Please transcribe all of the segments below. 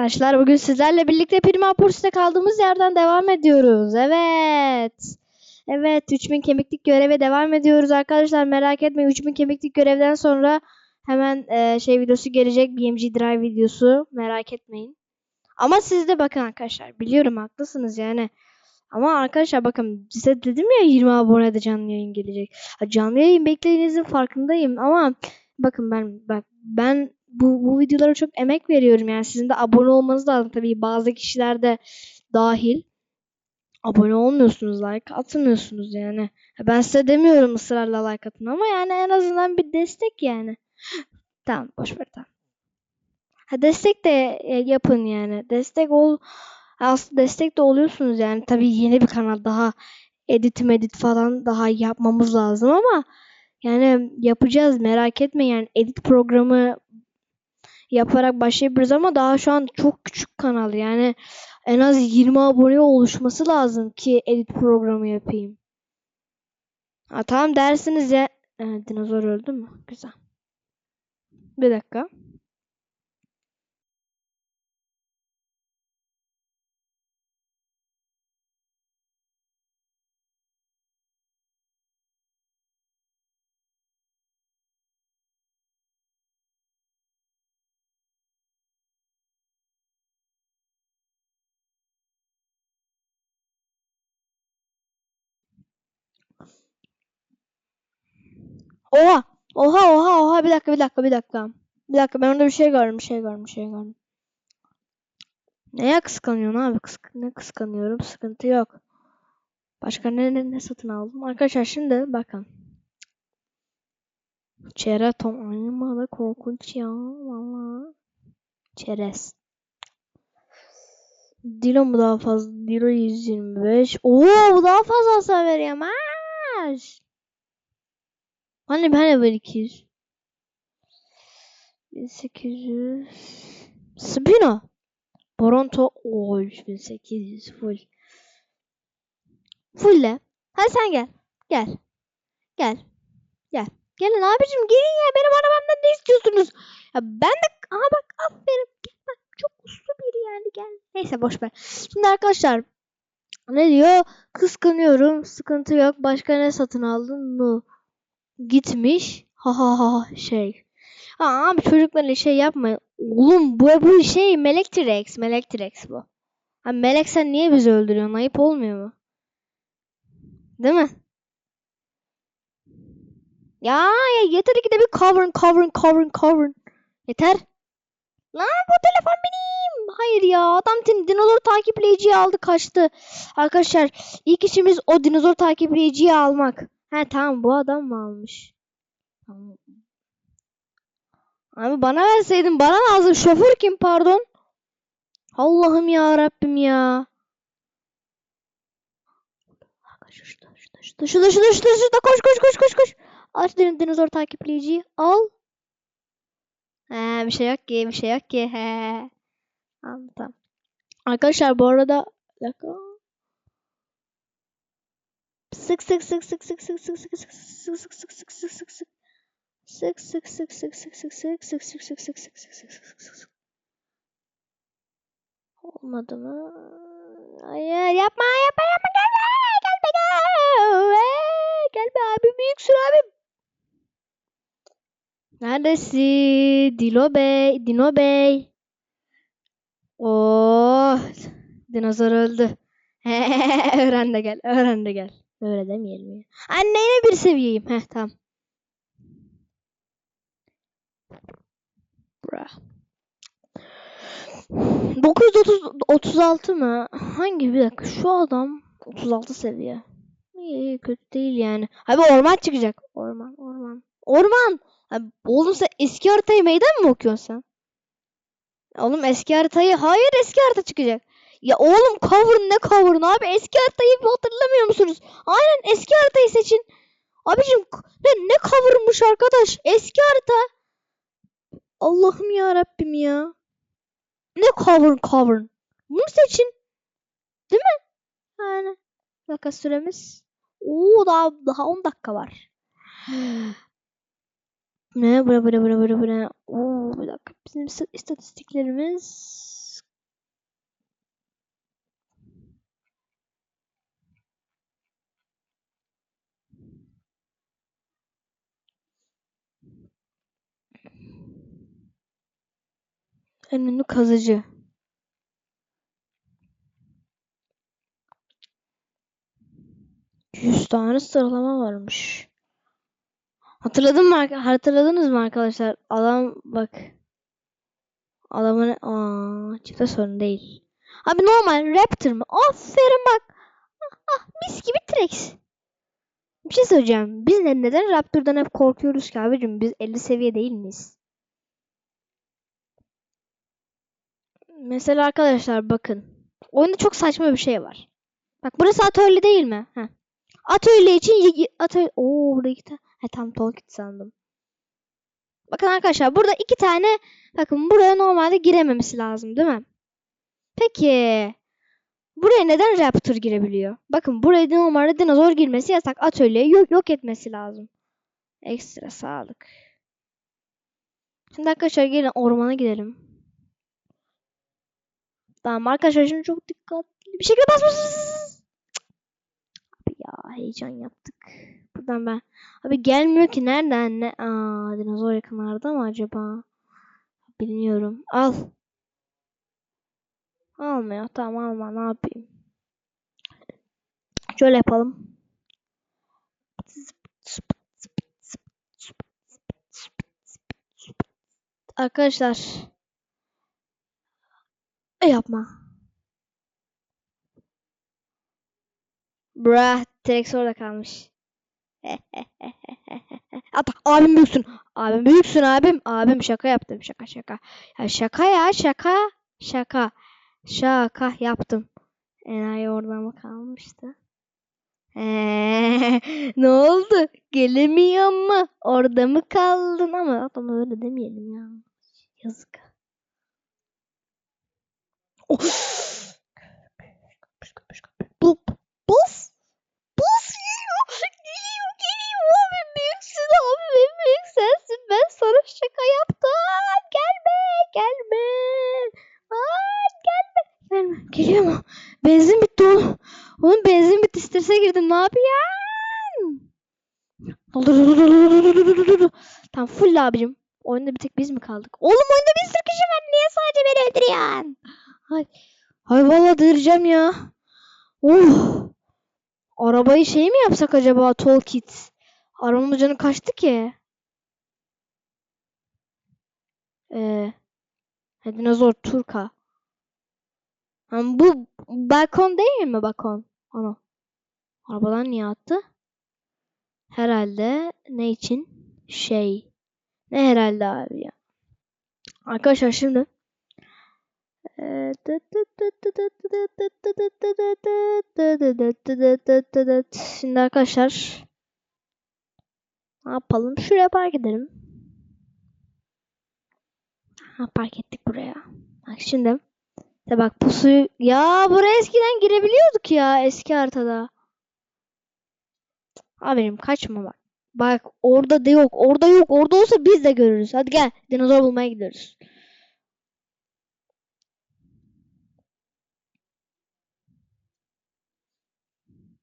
arkadaşlar. Bugün sizlerle birlikte Prima Pursuit'te kaldığımız yerden devam ediyoruz. Evet. Evet 3000 kemiklik göreve devam ediyoruz arkadaşlar. Merak etmeyin 3000 kemiklik görevden sonra hemen e, şey videosu gelecek. BMG Drive videosu. Merak etmeyin. Ama siz de bakın arkadaşlar. Biliyorum haklısınız yani. Ama arkadaşlar bakın size dedim ya 20 abonede canlı yayın gelecek. Canlı yayın beklediğinizin farkındayım ama bakın ben bak ben bu, bu videolara çok emek veriyorum yani. Sizin de abone olmanız lazım tabii. Bazı kişiler de dahil abone olmuyorsunuz like atmıyorsunuz yani. Ben size demiyorum ısrarla like atın ama yani en azından bir destek yani. Tamam boş ver tamam. Ha, destek de e, yapın yani. Destek ol aslında destek de oluyorsunuz yani. Tabii yeni bir kanal daha edit medit falan daha yapmamız lazım ama yani yapacağız merak etme yani edit programı yaparak başlayabiliriz ama daha şu an çok küçük kanal yani en az 20 abone oluşması lazım ki edit programı yapayım. Ha, tamam dersiniz ya. Ee, dinozor öldü mü? Güzel. Bir dakika. Oha! Oha oha oha bir dakika bir dakika bir dakika. Bir dakika ben orada bir şey gördüm bir şey gördüm bir şey gördüm. Neye kıskanıyorsun abi? Kısk ne kıskanıyorum? Sıkıntı yok. Başka ne, ne, ne satın aldım? Arkadaşlar şimdi bakın. Çeraton animada korkunç ya valla. Çerez. Dilo mu daha fazla? Dilo 125. Oo bu daha fazla hasar veriyor. Maş. Hani hani böyle 200. 1800. Spino. Boronto. Oo 3800 full. Fulle. Hadi sen gel. Gel. Gel. Gel. Gelin abicim gelin ya benim arabamdan ne istiyorsunuz? Ya ben de aha bak aferin. Gel bak çok uslu biri yani gel. Neyse boş ver. Şimdi arkadaşlar ne diyor? Kıskanıyorum. Sıkıntı yok. Başka ne satın aldın mı? Gitmiş. Ha ha ha şey. Aa, abi çocuklarla şey yapma. Oğlum bu bu şey Melek T-Rex. Melek T-Rex bu. Ha, Melek sen niye bizi öldürüyorsun? Ayıp olmuyor mu? Değil mi? Ya, ya yeter ki de bir cover'ın cover'ın cover'ın cover'ın. Yeter. Lan bu telefon benim. Hayır ya adam din- dinozor takipleyiciyi aldı kaçtı. Arkadaşlar ilk işimiz o dinozor takipleyiciyi almak. He tamam bu adam mı almış? Tamam. Abi bana verseydin bana lazım. Şoför kim pardon? Allah'ım ya Rabbim ya. Şurada şurada şurada şurada şurada şurada şurada koş koş koş koş koş. Aç din- dinozor takipleyiciyi al. He bir şey yok ki bir şey yok ki. He. Tamam. Arkadaşlar bu arada dakika. Sık sık sık sık sık sık sık sık sık sık sık sık sık sık sık sık Sık sık sık sık sık sık sık sık sık sık sık sık sık sık sık sık sık Olmadı mı? Hayır yapma yapma yapma gelme gelme gelme gelme abim büyüksün abim. Neredesin? Dilo Bey, Dino Bey. Oh, dinozor öldü. öğren de gel, öğren de gel. Öyle demeyelim ya. Anneye bir seviyeyim. Heh tamam. Bra. 936 mı? Hangi bir dakika şu adam 36 seviye. İyi, kötü değil yani. Abi orman çıkacak. Orman, orman. Orman. Abi, oğlum sen eski haritayı meydan mı okuyorsun sen? Oğlum eski haritayı hayır eski harita çıkacak. Ya oğlum cover ne cover'ın abi eski haritayı hatırlamıyor musunuz? Aynen eski haritayı seçin. Abicim ne, ne cover'mış arkadaş? Eski harita. Allah'ım ya Rabbim ya. Ne cover cover? Bunu seçin. Değil mi? Yani. Dakika süremiz. Oo daha daha 10 dakika var. ne? Bu ne bu ne bu ne bu ne bu ne? Oo bir dakika. Bizim ist- istatistiklerimiz En ünlü kazıcı. Yüz tane sıralama varmış. Hatırladın mı? Hatırladınız mı arkadaşlar? Adam bak. Adamın aa çifte sorun değil. Abi normal Raptor mı? Aferin bak. Ah, ah mis gibi T-Rex. Bir şey söyleyeceğim. Biz ne, neden Raptor'dan hep korkuyoruz ki abicim? Biz 50 seviye değil miyiz? Mesela arkadaşlar bakın. Oyunda çok saçma bir şey var. Bak burası atölye değil mi? Heh. Atölye için atölye... Oo burada iki tane. Tam Tolkien sandım. Bakın arkadaşlar burada iki tane bakın buraya normalde girememesi lazım değil mi? Peki buraya neden Raptor girebiliyor? Bakın buraya normalde dinozor girmesi yasak. Atölyeyi yok, yok etmesi lazım. Ekstra sağlık. Şimdi arkadaşlar gelin ormana gidelim. Tamam arkadaşlar şimdi çok dikkatli bir şekilde basmışsınız. Abi ya heyecan yaptık. Buradan ben. Abi gelmiyor ki nereden ne? Aa dinozor yakınlarda mı acaba? Bilmiyorum. Al. Almıyor. Tamam alma. Ne yapayım? Şöyle yapalım. Arkadaşlar. Yapma. Brah. T-Rex orada kalmış. Ata, abim büyüksün. Abim büyüksün abim. Abim şaka yaptım. Şaka şaka. Ya şaka ya şaka. Şaka. Şaka yaptım. Enayi orada mı kalmıştı? Eee, ne oldu? Gelemiyor mu? Orada mı kaldın? Ama adam öyle demeyelim ya. Yazık. Oh. Tamam full abicim. Oyunda bir tek biz mi kaldık? Oğlum oyunda bir sürü kişi var. Niye sadece beni öldürüyorsun? Ay, ay vallahi delireceğim ya. Oh. Arabayı şey mi yapsak acaba Toolkit? Arabamın canı kaçtı ki. Ee, dinozor Turka. Ha, bu balkon değil mi balkon? Ana. Arabadan niye attı? Herhalde ne için? Şey. Ne herhalde abi ya. Arkadaşlar şimdi Şimdi arkadaşlar ne yapalım? Şuraya park edelim. Ha, park ettik buraya. Bak şimdi. De bak pusuyu. Ya buraya eskiden girebiliyorduk ya eski haritada. Abim kaçma bak. Bak orada da yok. Orada yok. Orada olsa biz de görürüz. Hadi gel. Dinozor bulmaya gidiyoruz.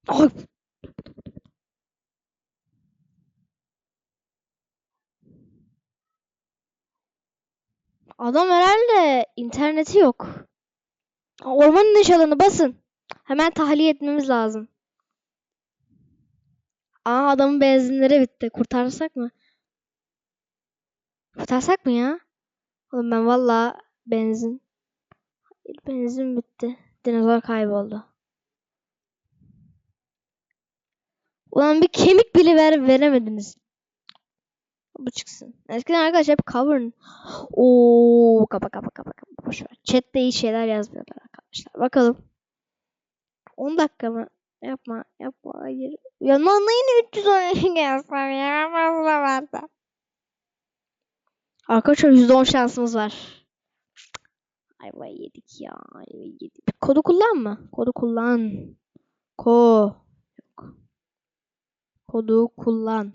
Ay. Adam herhalde interneti yok. Ormanın iş alanı basın. Hemen tahliye etmemiz lazım. Aa adamın benzinleri bitti. Kurtarsak mı? Kurtarsak mı ya? Oğlum ben valla benzin. Benzin bitti. Dinozor kayboldu. Ulan bir kemik bile ver veremediniz. Bu çıksın. Eskiden arkadaşlar hep cover'ın. Oo kapa kapa kapa kapa. Boş ver. Chat'te iyi şeyler yazmıyorlar arkadaşlar. Bakalım. 10 dakika mı? Yapma yapma hayır. Ya lan yine 310 gelsem ya fazla. Arkadaşlar %10 şansımız var. Ayvayı yedik ya. Ayvayı yedik. Kodu kullanma. Kodu kullan. Ko. Yok. Kodu kullan.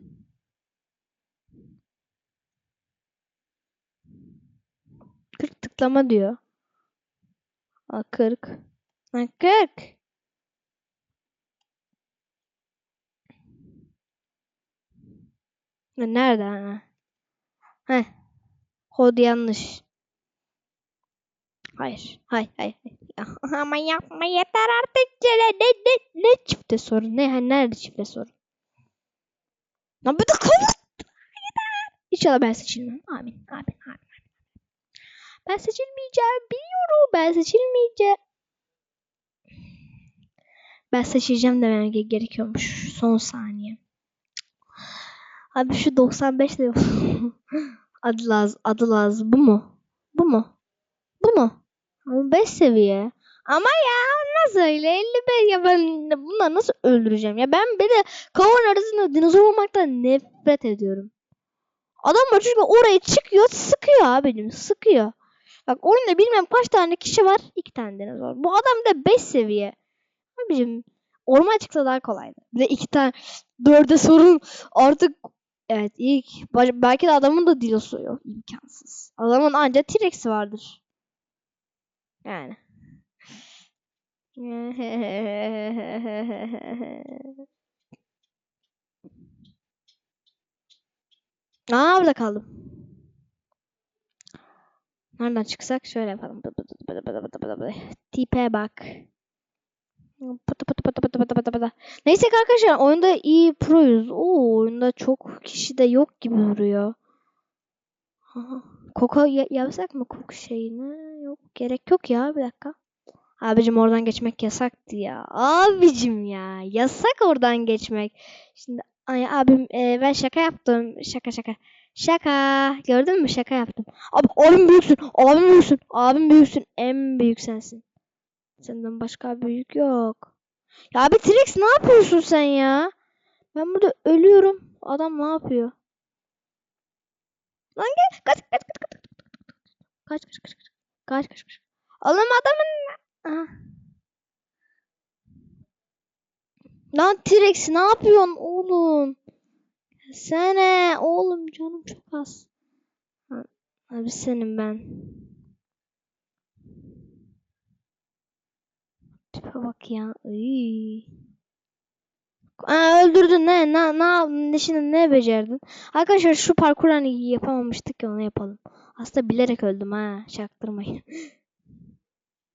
Kırk tıklama diyor. Aa, 40. Ha, 40. Nerede ha? Heh. Kod yanlış. Hayır. Hayır. Hayır. hayır. Ama yapma yeter artık. Ne, ne, ne, ne çifte sorun? Ne, hani nerede çifte sorun? Lan bir de kavut. İnşallah ben seçilmem. Amin. Amin. Amin. Ben seçilmeyeceğim. Biliyorum. Ben seçilmeyeceğim. Ben seçeceğim demem ge- gerekiyormuş. Son saniye. Abi şu 95 de adı lazım. Adı lazım. Bu mu? Bu mu? Bu mu? Ama 5 seviye. Ama ya nasıl öyle 55 ya ben bunları nasıl öldüreceğim ya ben bir de kavun arasında dinozor olmaktan nefret ediyorum. Adam var çünkü oraya çıkıyor sıkıyor abicim sıkıyor. Bak oyunda bilmem kaç tane kişi var iki tane dinozor. Bu adam da 5 seviye. Abicim orman çıksa daha kolaydı. Bir iki tane dörde sorun artık evet ilk belki de adamın da dilosu yok imkansız. Adamın anca T-Rex'i vardır. Yani. Aa burada kaldım. Nereden çıksak şöyle yapalım. Tipe bak. Pıtı pıtı pıtı pıtı pıtı pıtı pıtı. Neyse arkadaşlar oyunda iyi proyuz. Oo oyunda çok kişi de yok gibi duruyor. Ya- yapsak mı kok şeyini? Yok gerek yok ya bir dakika. Abicim oradan geçmek yasaktı ya. Abicim ya yasak oradan geçmek. Şimdi ay abim e, ben şaka yaptım. Şaka şaka. Şaka. Gördün mü şaka yaptım. Abi abim büyüksün. Abim büyüksün. Abim büyüksün. En büyük sensin. Senden başka büyük yok. Ya abi T-Rex ne yapıyorsun sen ya? Ben burada ölüyorum. Adam ne yapıyor? Lan gel. Kaç kaç kaç kaç. Kaç kaç kaç. Kaç kaç kaç. Oğlum adamın Aha. Lan T-Rex ne yapıyorsun oğlum? Sene oğlum canım çok az. Abi senin ben. Tipe bak ya. Aa, öldürdün ne ne ne yaptın? Ne şimdi ne becerdin? Arkadaşlar şu parkur hani yapamamıştık ya onu yapalım. Aslında bilerek öldüm ha. Çaktırmayın.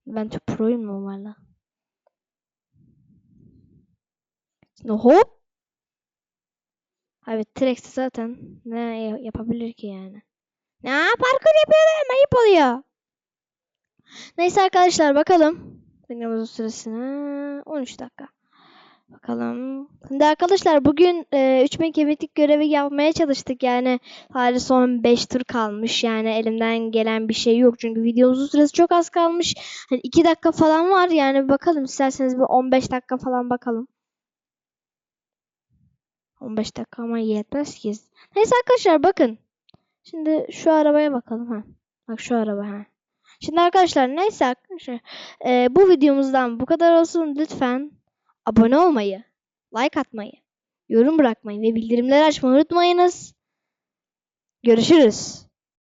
Ben çok proyum normalde. Şimdi hop. Evet T-Rex zaten ne ya- yapabilir ki yani? Ne parkur yapıyor da ayıp oluyor. Neyse arkadaşlar bakalım. Videomuzun süresine 13 dakika. Bakalım. Şimdi arkadaşlar bugün e, 3000 kemiklik görevi yapmaya çalıştık. Yani sadece son 5 tur kalmış. Yani elimden gelen bir şey yok. Çünkü videomuzun süresi çok az kalmış. Hani 2 dakika falan var. Yani bakalım isterseniz bir 15 dakika falan bakalım. 15 dakika ama yetmez ki. Neyse arkadaşlar bakın. Şimdi şu arabaya bakalım ha. Bak şu araba ha. Şimdi arkadaşlar neyse arkadaşlar. e, bu videomuzdan bu kadar olsun. Lütfen abone olmayı, like atmayı, yorum bırakmayı ve bildirimleri açmayı unutmayınız. Görüşürüz.